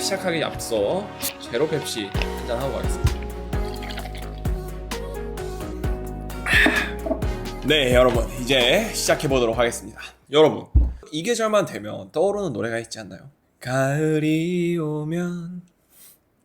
시작하기 앞서 제로 펩시 한잔 하고 가겠습니다. 네, 여러분 이제 시작해 보도록 하겠습니다. 여러분 이 계절만 되면 떠오르는 노래가 있지 않나요? 가을이 오면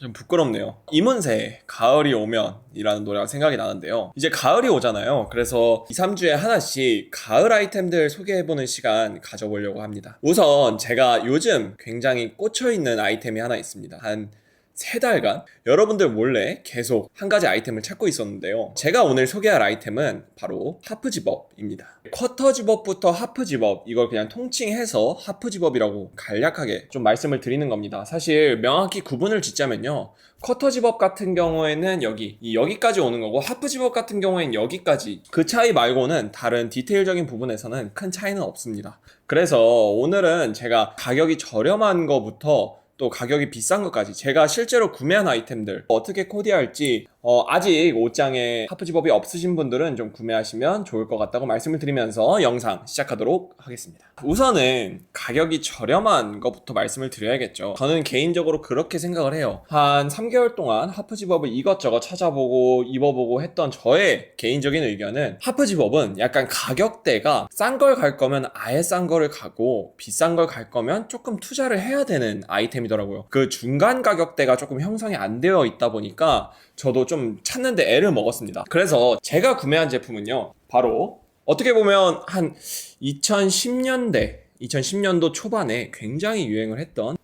좀 부끄럽네요. 이문세의 가을이 오면이라는 노래가 생각이 나는데요. 이제 가을이 오잖아요. 그래서 2, 3주에 하나씩 가을 아이템들 소개해보는 시간 가져보려고 합니다. 우선 제가 요즘 굉장히 꽂혀있는 아이템이 하나 있습니다. 한 세 달간 여러분들 몰래 계속 한 가지 아이템을 찾고 있었는데요. 제가 오늘 소개할 아이템은 바로 하프집업입니다. 쿼터집업부터 하프집업 이걸 그냥 통칭해서 하프집업이라고 간략하게 좀 말씀을 드리는 겁니다. 사실 명확히 구분을 짓자면요. 쿼터집업 같은 경우에는 여기 이 여기까지 오는 거고 하프집업 같은 경우에는 여기까지 그 차이 말고는 다른 디테일적인 부분에서는 큰 차이는 없습니다. 그래서 오늘은 제가 가격이 저렴한 거부터 또 가격이 비싼 것까지 제가 실제로 구매한 아이템들 어떻게 코디할지 어, 아직 옷장에 하프집업이 없으신 분들은 좀 구매하시면 좋을 것 같다고 말씀을 드리면서 영상 시작하도록 하겠습니다. 우선은 가격이 저렴한 것부터 말씀을 드려야겠죠. 저는 개인적으로 그렇게 생각을 해요. 한 3개월 동안 하프집업을 이것저것 찾아보고 입어보고 했던 저의 개인적인 의견은 하프집업은 약간 가격대가 싼 걸 갈 거면 아예 싼 거를 가고 비싼 걸 갈 거면 조금 투자를 해야 되는 아이템이 더라고요. 그 중간 가격대가 조금 형성이 안 되어 있다 보니까 저도 좀 찾는데 애를 먹었습니다. 그래서 제가 구매한 제품은요. 바로 어떻게 보면 한 2010년대 2010년도 초반에 굉장히 유행을 했던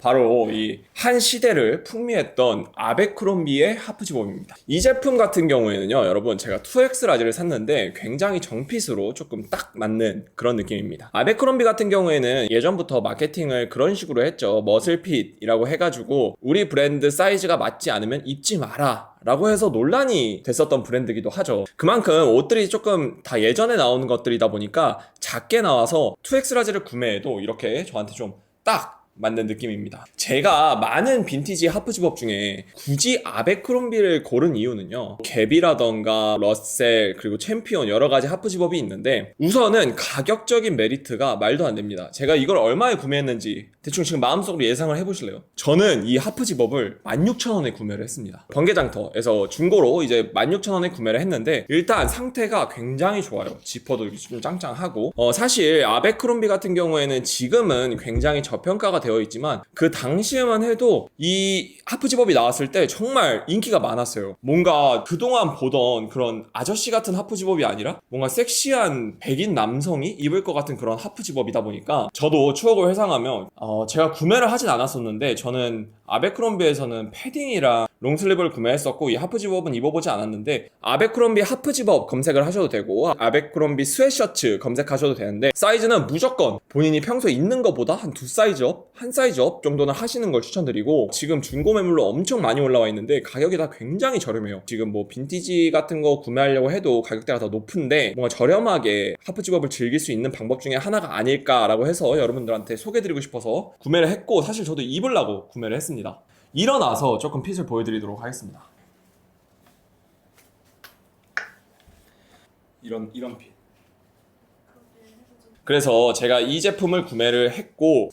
바로 이 한 시대를 풍미했던 아베크롬비의 하프지범입니다. 이 제품 같은 경우에는요, 여러분 제가 2X 라지를 샀는데 굉장히 정핏으로 조금 딱 맞는 그런 느낌입니다. 아베크롬비 같은 경우에는 예전부터 마케팅을 그런 식으로 했죠. 머슬핏이라고 해가지고 우리 브랜드 사이즈가 맞지 않으면 입지 마라. 라고 해서 논란이 됐었던 브랜드기도 하죠. 그만큼 옷들이 조금 다 예전에 나오는 것들이다 보니까 작게 나와서 2X 라지를 구매해도 이렇게 저한테 좀 딱 맞는 느낌입니다. 제가 많은 빈티지 하프집업 중에 굳이 아베크롬비를 고른 이유는요. 갭이라던가 러셀 그리고 챔피언 여러 가지 하프집업이 있는데 우선은 가격적인 메리트가 말도 안 됩니다. 제가 이걸 얼마에 구매했는지 대충 지금 마음속으로 예상을 해보실래요? 저는 이 하프집업을 16,000원에 구매를 했습니다. 번개장터에서 중고로 이제 16,000원에 구매를 했는데 일단 상태가 굉장히 좋아요. 지퍼도 좀 짱짱하고 어, 사실 아베크롬비 같은 경우에는 지금은 굉장히 저평가가 되어 있지만 그 당시에만 해도 이 하프집업이 나왔을 때 정말 인기가 많았어요. 뭔가 그동안 보던 그런 아저씨 같은 하프집업이 아니라 뭔가 섹시한 백인 남성이 입을 것 같은 그런 하프집업이다 보니까 저도 추억을 회상하면 어, 제가 구매를 하진 않았었는데 저는 아베크롬비에서는 패딩이랑 롱슬립을 구매했었고 이 하프집업은 입어보지 않았는데 아베크롬비 하프집업 검색을 하셔도 되고 아베크롬비 스웨셔츠 검색하셔도 되는데 사이즈는 무조건 본인이 평소에 입는 것보다 한 두 사이즈 업, 한 사이즈 업 정도는 하시는 걸 추천드리고 지금 중고 매물로 엄청 많이 올라와 있는데 가격이 다 굉장히 저렴해요. 지금 뭐 빈티지 같은 거 구매하려고 해도 가격대가 더 높은데 뭔가 저렴하게 하프집업을 즐길 수 있는 방법 중에 하나가 아닐까라고 해서 여러분들한테 소개드리고 싶어서 구매를 했고 사실 저도 입으려고 구매를 했습니다. 일어나서 조금 핏을 보여드리도록 하겠습니다. 이런 이런 핏. 그래서 제가 이 제품을 구매를 했고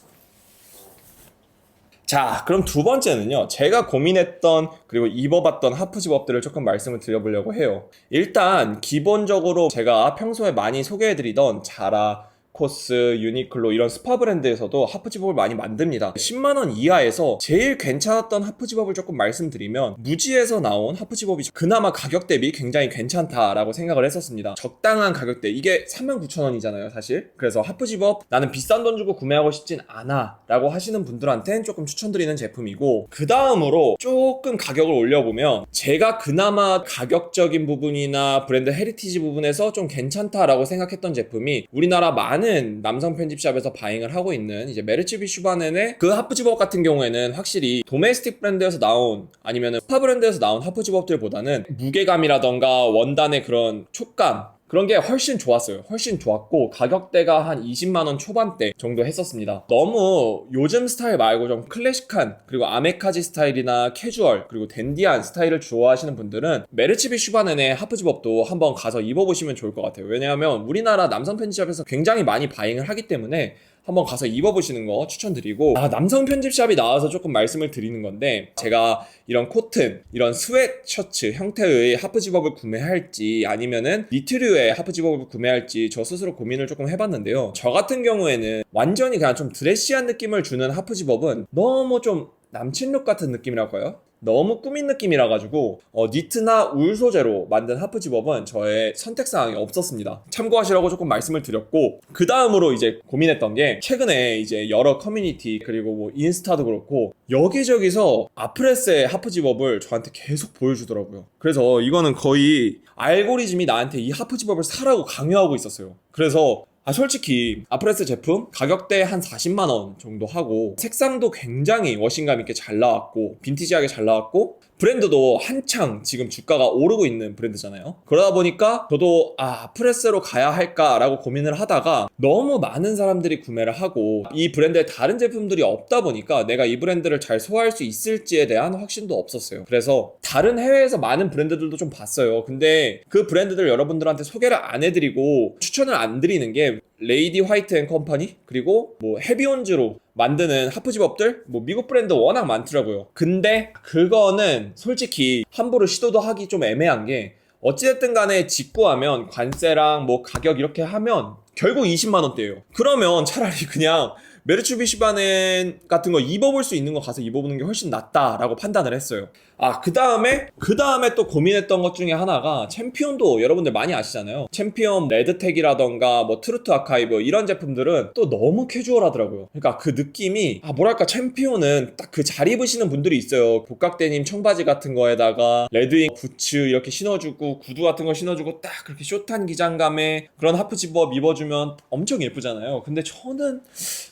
자, 그럼 두 번째는요. 제가 고민했던 그리고 입어봤던 하프집업들을 조금 말씀을 드려보려고 해요. 일단 기본적으로 제가 평소에 많이 소개해드리던 자라, 코스, 유니클로 이런 스파 브랜드에서도 하프 집업을 많이 만듭니다. 10만원 이하에서 제일 괜찮았던 하프 집업을 조금 말씀드리면 무지에서 나온 하프 집업이 그나마 가격 대비 굉장히 괜찮다라고 생각을 했었습니다. 적당한 가격대 이게 39,000원이잖아요 사실. 그래서 하프 집업 나는 비싼 돈 주고 구매하고 싶진 않아 라고 하시는 분들한테는 조금 추천드리는 제품이고 그 다음으로 조금 가격을 올려보면 제가 그나마 가격적인 부분이나 브랜드 헤리티지 부분에서 좀 괜찮다라고 생각했던 제품이 우리나라 많은 남성 편집샵에서 바잉을 하고 있는 이제 메르츠비 슈바넨의 그 하프집업 같은 경우에는 확실히 도메스틱 브랜드에서 나온 아니면은 스파 브랜드에서 나온 하프집업들보다는 무게감이라던가 원단의 그런 촉감 그런 게 훨씬 좋았어요. 훨씬 좋았고 가격대가 한 20만 원 초반대 정도 했었습니다. 너무 요즘 스타일 말고 좀 클래식한 그리고 아메카지 스타일이나 캐주얼 그리고 댄디한 스타일을 좋아하시는 분들은 메르치비 슈바넨의 하프집업도 한번 가서 입어보시면 좋을 것 같아요. 왜냐하면 우리나라 남성 편집샵에서 굉장히 많이 바잉을 하기 때문에 한번 가서 입어보시는 거 추천드리고 아 남성 편집샵이 나와서 조금 말씀을 드리는 건데 제가 이런 코튼 이런 스웨트 셔츠 형태의 하프 집업을 구매할지 아니면은 니트류의 하프 집업을 구매할지 저 스스로 고민을 조금 해봤는데요 저 같은 경우에는 완전히 그냥 좀 드레시한 느낌을 주는 하프 집업은 너무 좀 남친룩 같은 느낌이랄까요? 너무 꾸민 느낌이라 가지고 어, 니트나 울 소재로 만든 하프 집업은 저의 선택 사항이 없었습니다. 참고하시라고 조금 말씀을 드렸고 그 다음으로 이제 고민했던 게 최근에 이제 여러 커뮤니티 그리고 뭐 인스타도 그렇고 여기저기서 아프레스의 하프 집업을 저한테 계속 보여주더라고요. 그래서 이거는 거의 알고리즘이 나한테 이 하프 집업을 사라고 강요하고 있었어요. 그래서 아, 솔직히 아프레스 제품 가격대 한 40만 원 정도 하고 색상도 굉장히 워싱감 있게 잘 나왔고 빈티지하게 잘 나왔고 브랜드도 한창 지금 주가가 오르고 있는 브랜드잖아요. 그러다 보니까 저도 아, 아프레스로 가야 할까라고 고민을 하다가 너무 많은 사람들이 구매를 하고 이 브랜드에 다른 제품들이 없다 보니까 내가 이 브랜드를 잘 소화할 수 있을지에 대한 확신도 없었어요. 그래서 다른 해외에서 많은 브랜드들도 좀 봤어요. 근데 그 브랜드들 여러분들한테 소개를 안 해드리고 추천을 안 드리는 게 레이디 화이트 앤 컴퍼니 그리고 뭐 헤비온즈로 만드는 하프 집업들 뭐 미국 브랜드 워낙 많더라고요. 근데 그거는 솔직히 함부로 시도도 하기 좀 애매한 게 어찌됐든 간에 직구하면 관세랑 뭐 가격 이렇게 하면 결국 20만 원대예요. 그러면 차라리 그냥 메르츠비시바넨 같은 거 입어볼 수 있는 거 가서 입어보는 게 훨씬 낫다라고 판단을 했어요. 아, 그 다음에, 그 다음에 또 고민했던 것 중에 하나가 챔피언도 여러분들 많이 아시잖아요. 챔피언 레드텍이라던가 뭐 트루트 아카이브 이런 제품들은 또 너무 캐주얼하더라고요. 그러니까 그 느낌이, 아, 뭐랄까, 챔피언은 딱 그 잘 입으시는 분들이 있어요. 복각데님 청바지 같은 거에다가 레드잉 부츠 이렇게 신어주고 구두 같은 거 신어주고 딱 그렇게 숏한 기장감에 그런 하프 집업 입어주면 엄청 예쁘잖아요. 근데 저는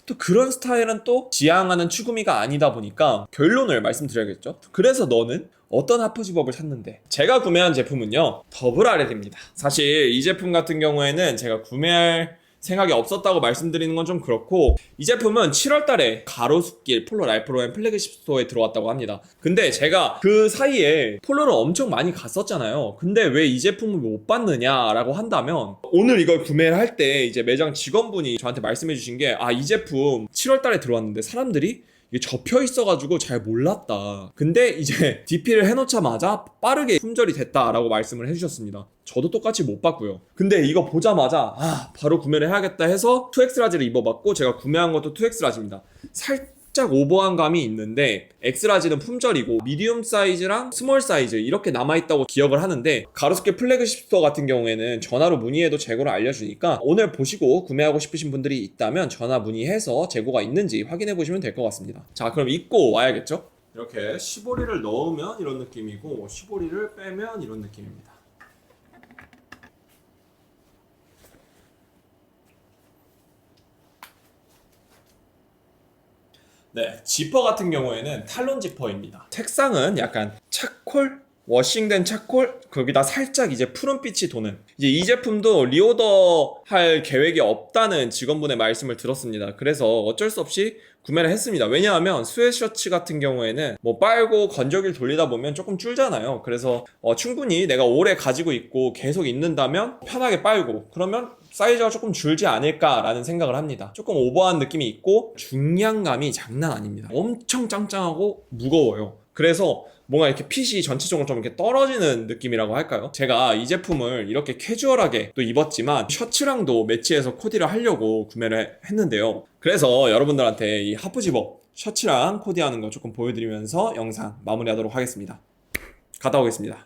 또 그런 스타일은 또 지향하는 추구미가 아니다 보니까 결론을 말씀드려야겠죠. 그래서 너는 어떤 하프 집업을 샀는데 제가 구매한 제품은요 더블 RL입니다. 사실 이 제품 같은 경우에는 제가 구매할 생각이 없었다고 말씀드리는 건 좀 그렇고 이 제품은 7월 달에 가로수길 폴로 라이프로엔 플래그십 스토어에 들어왔다고 합니다. 근데 제가 그 사이에 폴로를 엄청 많이 갔었잖아요. 근데 왜 이 제품을 못 봤느냐라고 한다면 오늘 이걸 구매를 할 때 이제 매장 직원분이 저한테 말씀해 주신 게 아 이 제품 7월 달에 들어왔는데 사람들이 이게 접혀 있어가지고 잘 몰랐다. 근데 이제 DP를 해놓자마자 빠르게 품절이 됐다라고 말씀을 해주셨습니다. 저도 똑같이 못 봤고요. 근데 이거 보자마자 아 바로 구매를 해야겠다 해서 2X 라지를 입어봤고 제가 구매한 것도 2X 라지입니다. 살 짝 오버한 감이 있는데 엑스라지는 품절이고 미디움 사이즈랑 스몰 사이즈 이렇게 남아있다고 기억을 하는데 가로수길 플래그십 스토어 같은 경우에는 전화로 문의해도 재고를 알려주니까 오늘 보시고 구매하고 싶으신 분들이 있다면 전화 문의해서 재고가 있는지 확인해 보시면 될 것 같습니다 자 그럼 입고 와야겠죠? 이렇게 시보리를 넣으면 이런 느낌이고 시보리를 빼면 이런 느낌입니다 네, 지퍼 같은 경우에는 탈론 지퍼입니다. 색상은 약간 차콜 워싱된 차콜 거기다 살짝 이제 푸른빛이 도는 이제 이 제품도 리오더 할 계획이 없다는 직원분의 말씀을 들었습니다. 그래서 어쩔 수 없이 구매를 했습니다. 왜냐하면 스웨셔츠 같은 경우에는 뭐 빨고 건조기를 돌리다 보면 조금 줄잖아요. 그래서 어, 충분히 내가 오래 가지고 있고 계속 입는다면 편하게 빨고 그러면 사이즈가 조금 줄지 않을까라는 생각을 합니다. 조금 오버한 느낌이 있고 중량감이 장난 아닙니다. 엄청 짱짱하고 무거워요. 그래서 뭔가 이렇게 핏이 전체적으로 좀 이렇게 떨어지는 느낌이라고 할까요? 제가 이 제품을 이렇게 캐주얼하게 또 입었지만 셔츠랑도 매치해서 코디를 하려고 구매를 했는데요. 그래서 여러분들한테 이 하프 집업 셔츠랑 코디하는 거 조금 보여드리면서 영상 마무리하도록 하겠습니다. 갔다 오겠습니다.